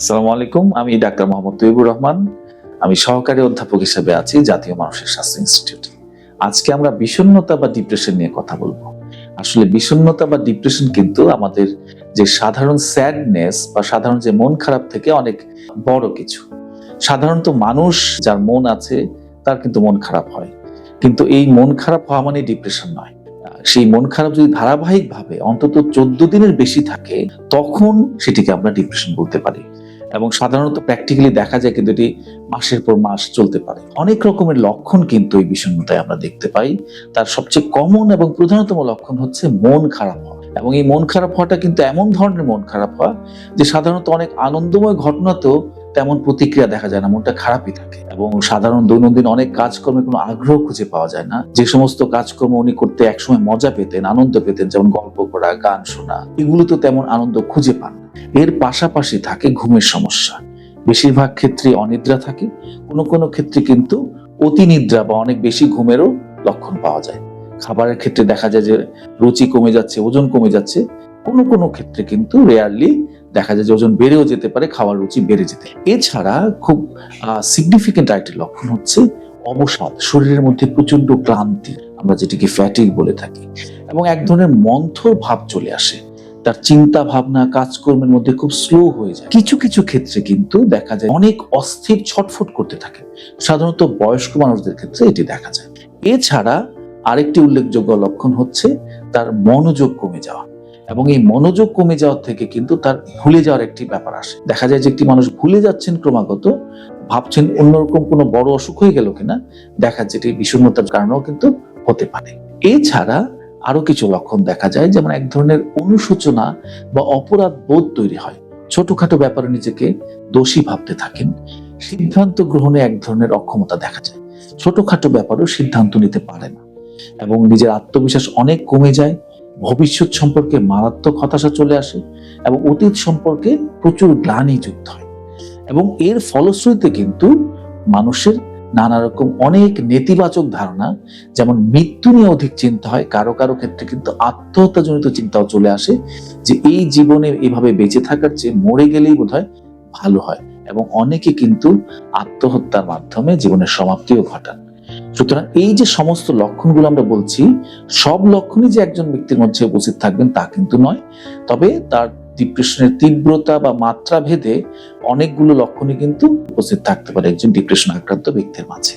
আসসালামু আলাইকুম, আমি ডাক্তার মোহাম্মদ তৈবুর রহমান। আমি সহকারী অধ্যাপক হিসেবে আছি জাতীয় মানসিক স্বাস্থ্য ইনস্টিটিউটে। আজকে আমরা বিষণ্ণতা বা ডিপ্রেশন নিয়ে কথা বলব। আসলে বিষণ্ণতা বা ডিপ্রেশন কিন্তু আমাদের যে সাধারণ স্যাডনেস বা সাধারণ যে মন খারাপ থেকে অনেক বড় কিছু। সাধারণত মানুষ যার মন আছে, তার কিন্তু মন খারাপ হয়। কিন্তু এই মন খারাপ হওয়া মানে ডিপ্রেশন নয়। সেই মন খারাপ যদি ধারাবাহিকভাবে অন্তত চোদ্দ দিনের বেশি থাকে, তখন সেটিকে আমরা ডিপ্রেশন বলতে পারি। এবং সাধারণত প্র্যাকটিক্যালি দেখা যায় কিন্তু এটি মাসের পর মাস চলতে পারে। অনেক রকমের লক্ষণ কিন্তু এই বিষণ্ণতায় আমরা দেখতে পাই। তার সবচেয়ে কমন এবং প্রধানতম লক্ষণ হচ্ছে মন খারাপ হওয়া। এবং এই মন খারাপ হওয়াটা কিন্তু এমন ধরনের মন খারাপ হওয়া যে সাধারণত অনেক আনন্দময় ঘটনাতেও তেমন প্রতিক্রিয়া দেখা যায় না, মনটা খারাপই থাকে। এবং সাধারণ দৈনন্দিন অনেক কাজকর্মে কোনো আগ্রহ খুঁজে পাওয়া যায় না। যে সমস্ত কাজকর্ম উনি করতে একসময় মজা পেতেন, আনন্দ পেতেন, যেমন গল্প করা গান শোনা, এগুলো তো তেমন আনন্দ খুঁজে পান। এর পাশাপাশি থাকে ঘুমের সমস্যা। বেশিরভাগ ক্ষেত্রে অনিদ্রা থাকে, কোনো কোনো ক্ষেত্রে কিন্তু অতিনিদ্রা বা অনেক বেশি ঘুমেরও লক্ষণ পাওয়া যায়। খাবারের ক্ষেত্রে দেখা যায় যে রুচি কমে যাচ্ছে, ওজন কমে যাচ্ছে, কোনো কোনো ক্ষেত্রে কিন্তু রেয়ারলি দেখা যায় যে ওজন বেড়েও যেতে পারে, খাওয়ার রুচি বেড়ে যেতে এছাড়া খুব সিগনিফিকেন্ট আরেকটি লক্ষণ হচ্ছে অবসাদ, শরীরের মধ্যে প্রচণ্ড ক্লান্তি, আমরা যেটিকে ফ্যাটিক বলে থাকি। এবং এক ধরনের মন্থর ভাব চলে আসে। তার চিন্তা ভাবনা কাজকর্মের মধ্যে খুব স্লো হয়ে যায়। কিছু কিছু ক্ষেত্রে কিন্তু দেখা যায় অনেক অস্থির ছটফট করতে থাকে। সাধারণত বয়স্ক মানুষদের ক্ষেত্রে এটি দেখা যায়। এছাড়া আরেকটি উল্লেখযোগ্য লক্ষণ হচ্ছে তার মনোযোগ কমে যাওয়া এবং এই মনোযোগ কমে যাওয়ার থেকে কিন্তু তার ভুলে যাওয়ার একটি ব্যাপার আসে। দেখা যায় যে একটি মানুষ ভুলে যাচ্ছেন ক্রমাগত, ভাবছেন অন্যরকম কোনো বড় অসুখ হয়ে গেল কিনা, দেখা যেটি বিষণ্ণতার কারণেও কিন্তু হতে পারে। এছাড়া আরও কিছু লক্ষণ দেখা যায়, যেমন এক ধরনের অনুশোচনা বা অপরাধ বোধ তৈরি হয়। ছোটখাটো ব্যাপারে নিজেকে দোষী ভাবতে থাকেন। সিদ্ধান্ত গ্রহণে এক ধরনের অক্ষমতা দেখা যায়। ছোটখাটো ব্যাপারেও সিদ্ধান্ত নিতে পারে না এবং নিজের আত্মবিশ্বাস অনেক কমে যায়, ভবিষ্যৎ সম্পর্কে মারাত্মক হতাশা চলে আসে এবং অতীত সম্পর্কে প্রচুর গ্লানি যুক্ত হয়। এবং এর ফলশ্রুতিতে কিন্তু মানুষের নানা রকম অনেক নেতিবাচক ধারণা, যেমন মৃত্যু নিয়ে অধিক চিন্তা হয়, কারও কারও ক্ষেত্রে কিন্তু আত্মহত্যাজনিত চিন্তাও চলে আসে, যে এই জীবনে এভাবে বেঁচে থাকার চেয়ে মরে গেলেই বোধহয় ভালো হয়। এবং অনেকে কিন্তু আত্মহত্যার মাধ্যমে জীবনের সমাপ্তিও ঘটান। সুতরাং এই যে সমস্ত লক্ষণগুলো আমরা বলছি, সব লক্ষণই যে একজন ব্যক্তির মধ্যে উপস্থিত থাকবেন তা কিন্তু নয়। তবে তার ডিপ্রেশনের তীব্রতা বা মাত্রা ভেদে অনেকগুলো লক্ষণই কিন্তু উপস্থিত থাকতে পারে একজন ডিপ্রেশন আক্রান্ত ব্যক্তির মাঝে।